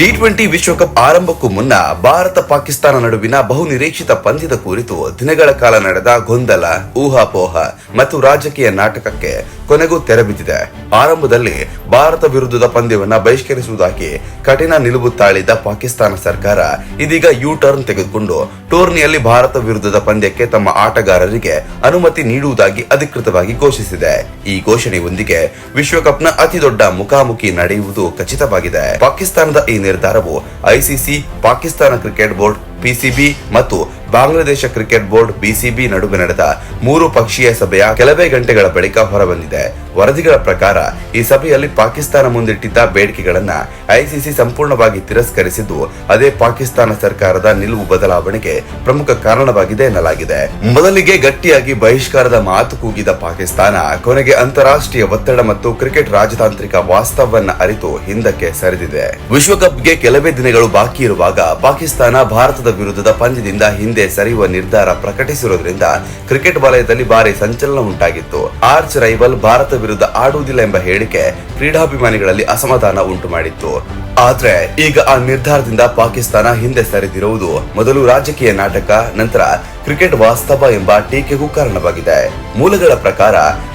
T twenty ವಿಶ್ವಕಪ್ ಆರಂಭಕ್ಕೂ ಮುನ್ನ ಭಾರತ ಪಾಕಿಸ್ತಾನ ನಡುವಿನ ಬಹುನಿರೀಕ್ಷಿತ ಪಂದ್ಯದ ಕುರಿತು ದಿನಗಳ ಕಾಲ ನಡೆದ ಗೊಂದಲ, ಊಹಾಪೋಹ ಮತ್ತು ರಾಜಕೀಯ ನಾಟಕಕ್ಕೆ ಕೊನೆಗೂ ತೆರೆಬಿದ್ದಿದೆ ಆರಂಭದಲ್ಲಿ ಭಾರತ ವಿರುದ್ಧದ ಪಂದ್ಯವನ್ನು ಬಹಿಷ್ಕರಿಸುವುದಾಗಿ ಕಠಿಣ ನಿಲುವು ತಾಳಿದ ಪಾಕಿಸ್ತಾನ ಸರ್ಕಾರ ಇದೀಗ ಯು ಟರ್ನ್ ತೆಗೆದುಕೊಂಡು ಟೂರ್ನಿಯಲ್ಲಿ ಭಾರತ ವಿರುದ್ಧದ ಪಂದ್ಯಕ್ಕೆ ತಮ್ಮ ಆಟಗಾರರಿಗೆ ಅನುಮತಿ ನೀಡುವುದಾಗಿ ಅಧಿಕೃತವಾಗಿ ಘೋಷಿಸಿದೆ. ಈ ಘೋಷಣೆಯೊಂದಿಗೆ ವಿಶ್ವಕಪ್ನ ಅತಿದೊಡ್ಡ ಮುಖಾಮುಖಿ ನಡೆಯುವುದು ಖಚಿತವಾಗಿದೆ. ಪಾಕಿಸ್ತಾನದ ಈ ನಿರ್ಧಾರವು ICC, Pakistan cricket board, PCB ಮತ್ತು ಬಾಂಗ್ಲಾದೇಶ ಕ್ರಿಕೆಟ್ ಬೋರ್ಡ್, ಬಿಸಿಬಿ ನಡುವೆ ನಡೆದ ಮೂರು ಪಕ್ಷೀಯ ಸಭೆಯ ಕೆಲವೇ ಗಂಟೆಗಳ ಬಳಿಕ ಹೊರಬಂದಿದೆ. ವರದಿಗಳ ಪ್ರಕಾರ ಈ ಸಭೆಯಲ್ಲಿ ಪಾಕಿಸ್ತಾನ ಮುಂದಿಟ್ಟಿದ್ದ ಬೇಡಿಕೆಗಳನ್ನ ಐಸಿಸಿ ಸಂಪೂರ್ಣವಾಗಿ ತಿರಸ್ಕರಿಸಿದ್ದು, ಅದೇ ಪಾಕಿಸ್ತಾನ ಸರ್ಕಾರದ ನಿಲುವು ಬದಲಾವಣೆಗೆ ಪ್ರಮುಖ ಕಾರಣವಾಗಿದೆ ಎನ್ನಲಾಗಿದೆ. ಮೊದಲಿಗೆ ಗಟ್ಟಿಯಾಗಿ ಬಹಿಷ್ಕಾರದ ಮಾತು ಕೂಗಿದ ಪಾಕಿಸ್ತಾನ, ಕೊನೆಗೆ ಅಂತಾರಾಷ್ಟ್ರೀಯ ಒತ್ತಡ ಮತ್ತು ಕ್ರಿಕೆಟ್ ರಾಜತಾಂತ್ರಿಕ ವಾಸ್ತವವನ್ನ ಅರಿತು ಹಿಂದಕ್ಕೆ ಸರಿದಿದೆ. ವಿಶ್ವಕಪ್ಗೆ ಕೆಲವೇ ದಿನಗಳು ಬಾಕಿ ಇರುವಾಗ ಪಾಕಿಸ್ತಾನ ಭಾರತದ ವಿರುದ್ಧದ ಪಂದ್ಯದಿಂದ ಹಿಂದೆ ಸರಿಯುವ ನಿರ್ಧಾರ ಪ್ರಕಟಿಸಿರುವುದರಿಂದ ಕ್ರಿಕೆಟ್ ವಲಯದಲ್ಲಿ ಭಾರಿ ಸಂಚಲನ ಉಂಟಾಗಿತ್ತು. ಆರ್ಚ್ ರೈವಲ್ ಭಾರತ ವಿರುದ್ಧ ಆಡುವುದಿಲ್ಲ ಎಂಬ ಹೇಳಿಕೆ ಕ್ರೀಡಾಭಿಮಾನಿಗಳಲ್ಲಿ ಅಸಮಾಧಾನ ಉಂಟು ಮಾಡಿತ್ತು. ಆದ್ರೆ ಈಗ ಆ ನಿರ್ಧಾರದಿಂದ ಪಾಕಿಸ್ತಾನ ಹಿಂದೆ ಸರಿದಿರುವುದು ಮೊದಲು ರಾಜಕೀಯ ನಾಟಕ, ನಂತರ ಕ್ರಿಕೆಟ್ ವಾಸ್ತವ ಎಂಬ ಟೀಕೆಗೂ ಕಾರಣವಾಗಿದೆ. ಮೂಲಗಳ ಪ್ರಕಾರ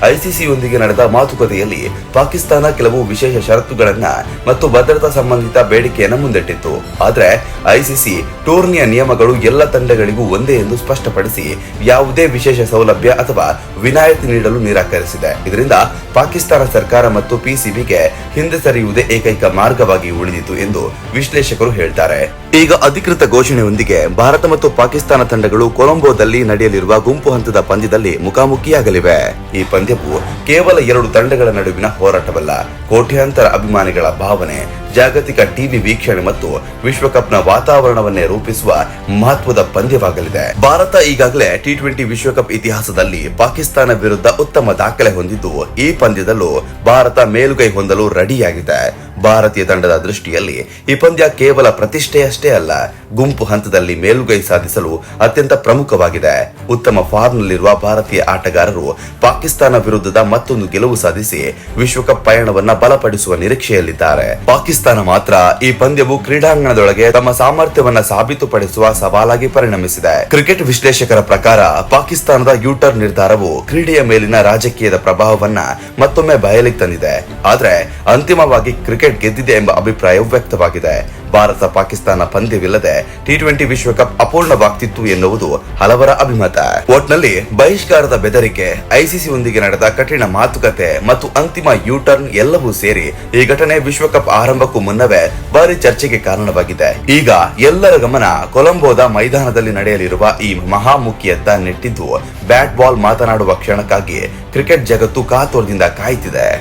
ಐಸಿಸಿಯೊಂದಿಗೆ ನಡೆದ ಮಾತುಕತೆಯಲ್ಲಿ ಪಾಕಿಸ್ತಾನ ಕೆಲವು ವಿಶೇಷ ಷರತ್ತುಗಳನ್ನ ಮತ್ತು ಭದ್ರತಾ ಸಂಬಂಧಿತ ಬೇಡಿಕೆಯನ್ನು ಮುಂದಿಟ್ಟಿತ್ತು. ಆದ್ರೆ ಐಸಿಸಿ ಟೂರ್ನಿಯ ನಿಯಮಗಳು ಎಲ್ಲ ತಂಡಗಳಿಗೂ ಒಂದೇ ಎಂದು ಸ್ಪಷ್ಟಪಡಿಸಿ ಯಾವುದೇ ವಿಶೇಷ ಸೌಲಭ್ಯ ಅಥವಾ ವಿನಾಯಿತಿ ನೀಡಲು ನಿರಾಕರಿಸಿದೆ. ಇದರಿಂದ ಪಾಕಿಸ್ತಾನ ಸರ್ಕಾರ ಮತ್ತು ಪಿಸಿಬಿಗೆ ಹಿಂದೆ ಸರಿಯುವುದೇ ಏಕೈಕ ಮಾರ್ಗವಾಗಿ ಉಳಿದಿತು ಎಂದು ವಿಶ್ಲೇಷಕರು ಹೇಳ್ತಾರೆ. ಈಗ ಅಧಿಕೃತ ಘೋಷಣೆಯೊಂದಿಗೆ ಭಾರತ ಮತ್ತು ಪಾಕಿಸ್ತಾನ ತಂಡಗಳು ಕೊಲಂಬೋದಲ್ಲಿ ನಡೆಯಲಿರುವ ಗುಂಪು ಹಂತದ ಪಂದ್ಯದಲ್ಲಿ ಮುಖಾಮುಖಿಯಾಗಲಿವೆ. ಈ ಪಂದ್ಯವು ಕೇವಲ ಎರಡು ತಂಡಗಳ ನಡುವಿನ ಹೋರಾಟವಲ್ಲ, ಕೋಟ್ಯಾಂತರ ಅಭಿಮಾನಿಗಳ ಭಾವನೆ ಜಾಗತಿಕ ಟಿವಿ ವೀಕ್ಷಣೆ ಮತ್ತು ವಿಶ್ವಕಪ್ನ ವಾತಾವರಣವನ್ನೇ ರೂಪಿಸುವ ಮಹತ್ವದ ಪಂದ್ಯವಾಗಲಿದೆ. ಭಾರತ ಈಗಾಗಲೇ ಟಿ ಟ್ವೆಂಟಿ ವಿಶ್ವಕಪ್ ಇತಿಹಾಸದಲ್ಲಿ ಪಾಕಿಸ್ತಾನ ವಿರುದ್ಧ ಉತ್ತಮ ದಾಖಲೆ ಹೊಂದಿದ್ದು, ಈ ಪಂದ್ಯದಲ್ಲೂ ಭಾರತ ಮೇಲುಗೈ ಹೊಂದಲು ರೆಡಿಯಾಗಿದೆ. ಭಾರತೀಯ ತಂಡದ ದೃಷ್ಟಿಯಲ್ಲಿ ಈ ಪಂದ್ಯ ಕೇವಲ ಪ್ರತಿಷ್ಠೆಯಷ್ಟೇ ಅಲ್ಲ, ಗುಂಪು ಹಂತದಲ್ಲಿ ಮೇಲುಗೈ ಸಾಧಿಸಲು ಅತ್ಯಂತ ಪ್ರಮುಖವಾಗಿದೆ. ಉತ್ತಮ ಫಾರ್ಮ್ನಲ್ಲಿರುವ ಭಾರತೀಯ ಆಟಗಾರರು ಪಾಕಿಸ್ತಾನ ವಿರುದ್ಧದ ಮತ್ತೊಂದು ಗೆಲುವು ಸಾಧಿಸಿ ವಿಶ್ವಕಪ್ ಪಯಣವನ್ನ ಬಲಪಡಿಸುವ ನಿರೀಕ್ಷೆಯಲ್ಲಿದ್ದಾರೆ. ಪಾಕಿಸ್ತಾನ ಮಾತ್ರ ಈ ಪಂದ್ಯವು ಕ್ರೀಡಾಂಗಣದೊಳಗೆ ತಮ್ಮ ಸಾಮರ್ಥ್ಯವನ್ನ ಸಾಬೀತುಪಡಿಸುವ ಸವಾಲಾಗಿ ಪರಿಣಮಿಸಿದೆ. ಕ್ರಿಕೆಟ್ ವಿಶ್ಲೇಷಕರ ಪ್ರಕಾರ ಪಾಕಿಸ್ತಾನದ ಯೂಟರ್ ನಿರ್ಧಾರವು ಕ್ರೀಡೆಯ ಮೇಲಿನ ರಾಜಕೀಯದ ಪ್ರಭಾವವನ್ನ ಮತ್ತೊಮ್ಮೆ ಬಯಲಿಗೆ ತಂದಿದೆ. ಆದರೆ ಅಂತಿಮವಾಗಿ ಕ್ರಿಕೆಟ್ ಗೆದ್ದಿದೆ ಎಂಬ ಅಭಿಪ್ರಾಯವು ವ್ಯಕ್ತವಾಗಿದೆ. ಭಾರತ ಪಾಕಿಸ್ತಾನ ಪಂದ್ಯವಿಲ್ಲದೆ ಟಿ ಟ್ವೆಂಟಿ ವಿಶ್ವಕಪ್ ಅಪೂರ್ಣವಾಗ್ತಿತ್ತು ಎನ್ನುವುದು ಹಲವರ ಅಭಿಮತ. ಒಟ್ನಲ್ಲಿ ಬಹಿಷ್ಕಾರದ ಬೆದರಿಕೆ, ಐಸಿಸಿ ಒಂದಿಗೆ ನಡೆದ ಕಠಿಣ ಮಾತುಕತೆ ಮತ್ತು ಅಂತಿಮ ಯು ಟರ್ನ್ ಎಲ್ಲವೂ ಸೇರಿ ಈ ಘಟನೆ ವಿಶ್ವಕಪ್ ಆರಂಭಕ್ಕೂ ಮುನ್ನವೇ ಭಾರಿ ಚರ್ಚೆಗೆ ಕಾರಣವಾಗಿದೆ. ಈಗ ಎಲ್ಲರ ಗಮನ ಕೊಲಂಬೋದ ಮೈದಾನದಲ್ಲಿ ನಡೆಯಲಿರುವ ಈ ಮಹಾಮುಖಿಯತ್ತ ನೆಟ್ಟಿದ್ದು ಬ್ಯಾಟ್ ಬಾಲ್ ಮಾತನಾಡುವ ಕ್ಷಣಕ್ಕಾಗಿ ಕ್ರಿಕೆಟ್ ಜಗತ್ತು ಕಾತೋರದಿಂದ ಕಾಯ್ತಿದೆ.